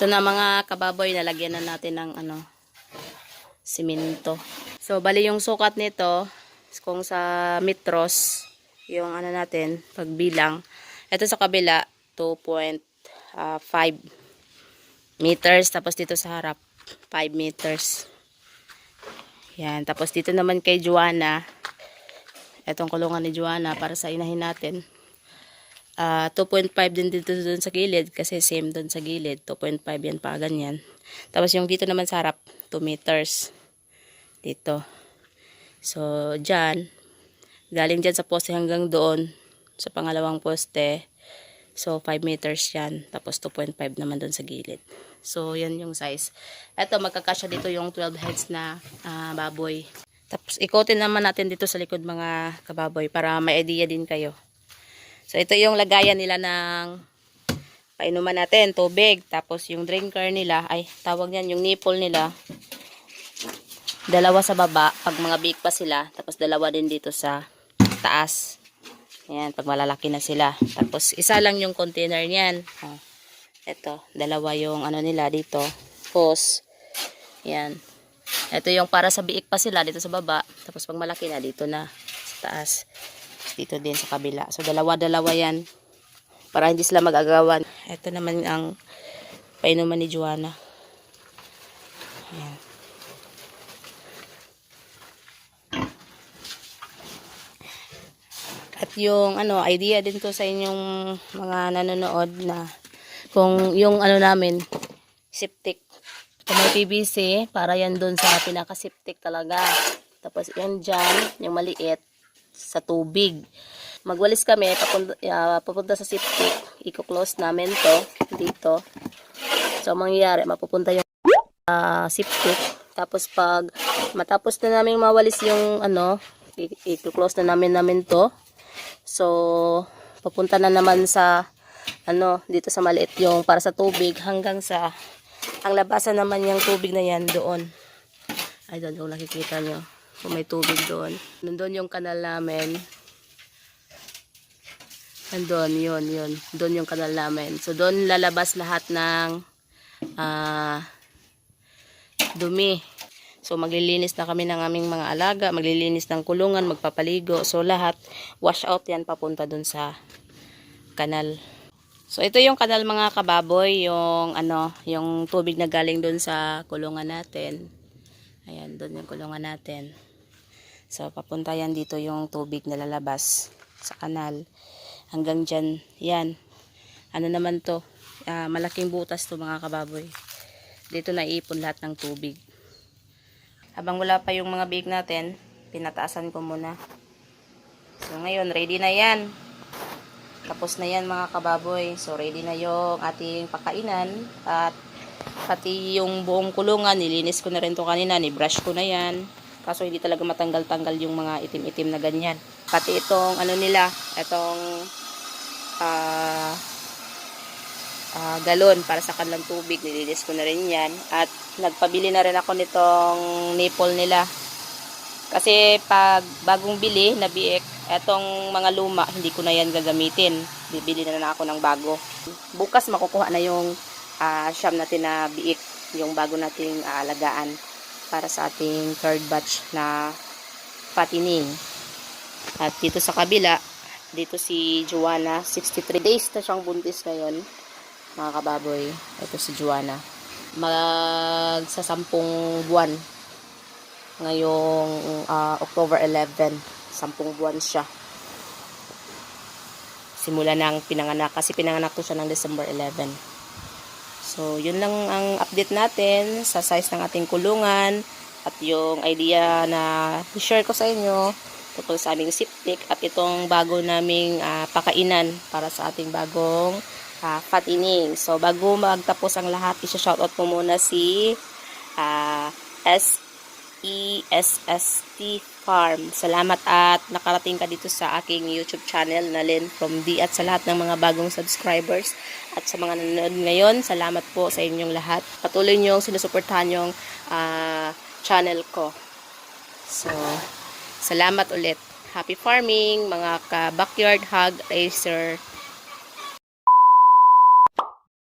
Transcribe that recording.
Ito na mga kababoy, nalagyan na natin ng ano, simento. So, bali yung sukat nito, kung sa metros, yung ano natin, pagbilang. Ito sa kabila, 2.5 meters. Tapos dito sa harap, 5 meters. Yan. Tapos dito naman kay Joanna, itong kulungan ni Joanna para sa inahin natin. Ah, 2.5 din dito dun sa gilid kasi same dun sa gilid. 2.5 yan pa ganyan. Tapos yung dito naman sa harap, 2 meters. Dito. So, dyan, galing dyan sa poste hanggang doon, sa pangalawang poste. So, 5 meters yan. Tapos 2.5 naman doon sa gilid. So, yan yung size. Ito, magkakasya dito yung 12 heads na ah, baboy. Tapos, ikotin naman natin dito sa likod mga kababoy para may idea din kayo. So, ito yung lagayan nila ng painuman natin, tubig. Tapos, yung drinker nila, ay, tawag niyan, yung nipple nila. Dalawa sa baba, pag mga big pa sila. Tapos, dalawa din dito sa taas. Ayan, pag malalaki na sila. Tapos, isa lang yung container niyan. Oh. Ito, dalawa yung ano nila dito. Hose. Ayan. Ito yung para sa biik pa sila dito sa baba. Tapos, pag malaki na, dito na sa taas. Dito din sa kabila. So, dalawa-dalawa yan. Para hindi sila magagawan. Ito naman ang painuman ni Joanna. Ayan. At yung ano, idea din to sa inyong mga nanonood na kung yung ano namin, septic. Kung may PVC, para yan doon sa pinaka-septic talaga. Tapos yan dyan, yung maliit, sa tubig. Magwalis kami, papunta, ah, papunta sa septic. Iko-close namin to, dito. So, ang mangyayari, mapupunta yung ah, septic. Tapos pag matapos na namin mawalis yung ano, i- i-close na namin namin to. So, papunta na naman sa ano, dito sa maliit yung para sa tubig hanggang sa ang labasan naman yung tubig na yan doon. Ay, doon kung nakikita nyo. Kung may tubig doon. Nandun yung kanal namin. Nandun, yun, yun. Doon yung kanal namin. So, doon lalabas lahat ng ah dumi. So, maglilinis na kami ng aming mga alaga, maglilinis ng kulungan, magpapaligo. So, lahat, wash out yan papunta dun sa kanal. So, ito yung kanal mga kababoy, yung ano, yung tubig na galing dun sa kulungan natin. Ayan, dun yung kulungan natin. So, papunta yan dito yung tubig na lalabas sa kanal. Hanggang dyan, yan. Ano naman to? Ah, malaking butas to mga kababoy. Dito na ipon lahat ng tubig. Habang wala pa yung mga bake natin, pinataasan ko muna. So, ngayon, ready na yan. Tapos na yan mga kababoy. So, ready na yung ating pakainan. At pati yung buong kulungan, nilinis ko na rin to kanina. Ni-brush ko na yan. Kaso hindi talaga matanggal-tanggal yung mga itim-itim na ganyan. Pati itong ano nila, itong ah ah, galon para sa kanilang tubig. Nilinis ko na rin yan. At nagpabili na rin ako nitong nipple nila. Kasi pag bagong bili na biik, etong mga luma, hindi ko na yan gagamitin. Bibili na na ako ng bago. Bukas makukuha na yung ah, siyam natin na biik, yung bago nating aalagaan para sa ating third batch na patining. At dito sa kabila, dito si Joanna, 63 days na siyang buntis ngayon mga kababoy. Ito si Joanna. Mag sa sampung buwan. Ngayong ah, October 11. Sampung buwan siya. Simula ng pinanganak. Kasi pinanganak to siya ng December 11. So, yun lang ang update natin sa size ng ating kulungan at yung idea na i-share ko sa inyo tungkol sa aming siptik at itong bago naming ah, pakainan para sa ating bagong ah, patining. So, bago magtapos ang lahat, isa-shoutout ko muna si ah, S-E-S-S-T Farm. Salamat at nakarating ka dito sa aking YouTube channel na Lynn from D at sa lahat ng mga bagong subscribers at sa mga nanonood ngayon, salamat po sa inyong lahat. Patuloy niyong sinusuportahan yung ah, channel ko. So, salamat ulit. Happy farming, mga ka-backyard hug racer